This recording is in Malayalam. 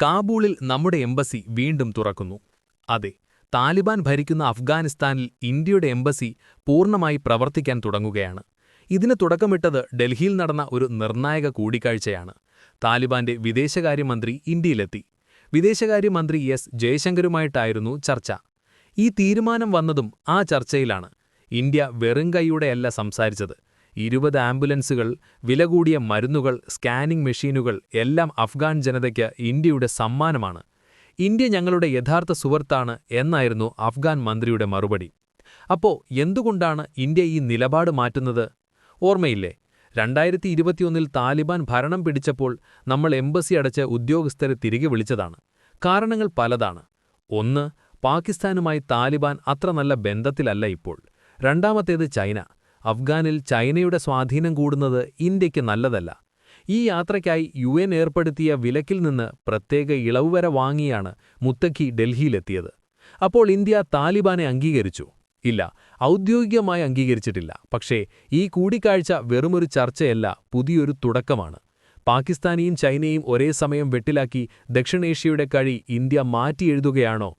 കാബൂളിൽ നമ്മുടെ എംബസി വീണ്ടും തുറക്കുന്നു. അതെ താലിബാൻ ഭരിക്കുന്ന അഫ്ഗാനിസ്ഥാനിൽ ഇന്ത്യയുടെ എംബസി പൂർണമായി പ്രവർത്തിക്കാൻ തുടങ്ങുകയാണ്. ഇതിന് തുടക്കമിട്ടത് ഡൽഹിയിൽ നടന്ന ഒരു നിർണായക കൂടിക്കാഴ്ചയാണ്. താലിബാന്റെ വിദേശകാര്യമന്ത്രി ഇന്ത്യയിലെത്തി. വിദേശകാര്യമന്ത്രി എസ്. ജയശങ്കരുമായിട്ടായിരുന്നു ചർച്ച. ഈ തീരുമാനം വന്നതും ആ ചർച്ചയിലാണ്. ഇന്ത്യ വെറും കൈയുടെയല്ല സംസാരിച്ചത്. ഇരുപത് ആംബുലൻസുകൾ വില കൂടിയ മരുന്നുകൾ സ്കാനിംഗ് മെഷീനുകൾ എല്ലാം അഫ്ഗാൻ ജനതയ്ക്ക് ഇന്ത്യയുടെ സമ്മാനമാണ്. ഇന്ത്യ ഞങ്ങളുടെ യഥാർത്ഥ സുഹൃത്താണ് എന്നായിരുന്നു അഫ്ഗാൻ മന്ത്രിയുടെ മറുപടി. അപ്പോ എന്തുകൊണ്ടാണ് ഇന്ത്യ ഈ നിലപാട് മാറ്റുന്നത്? ഓർമ്മയില്ലേ? രണ്ടായിരത്തി ഇരുപത്തിയൊന്നിൽ താലിബാൻ ഭരണം പിടിച്ചപ്പോൾ നമ്മൾ എംബസി അടച്ച് ഉദ്യോഗസ്ഥരെ തിരികെ വിളിച്ചതാണ്. കാരണങ്ങൾ പലതാണ്. ഒന്ന് പാകിസ്ഥാനുമായി താലിബാൻ അത്ര നല്ല ബന്ധത്തിലല്ല ഇപ്പോൾ. രണ്ടാമത്തേത് ചൈന. അഫ്ഗാനിൽ ചൈനയുടെ സ്വാധീനം കൂടുന്നത് ഇന്ത്യയ്ക്ക് നല്ലതല്ല. ഈ യാത്രയ്ക്കായി യു എൻ ഏർപ്പെടുത്തിയ വിലക്കിൽ നിന്ന് പ്രത്യേക ഇളവ് വരെ വാങ്ങിയാണ് മുത്തഖി ഡൽഹിയിലെത്തിയത്. അപ്പോൾ ഇന്ത്യ താലിബാനെ അംഗീകരിച്ചു. ഇല്ല ഔദ്യോഗികമായി അംഗീകരിച്ചിട്ടില്ല. പക്ഷേ ഈ കൂടിക്കാഴ്ച വെറുമൊരു ചർച്ചയല്ല പുതിയൊരു തുടക്കമാണ്. പാകിസ്ഥാനെയും ചൈനയും ഒരേ സമയം വെട്ടിലാക്കി ദക്ഷിണേഷ്യയുടെ കഴി ഇന്ത്യ മാറ്റിയെഴുതുകയാണോ?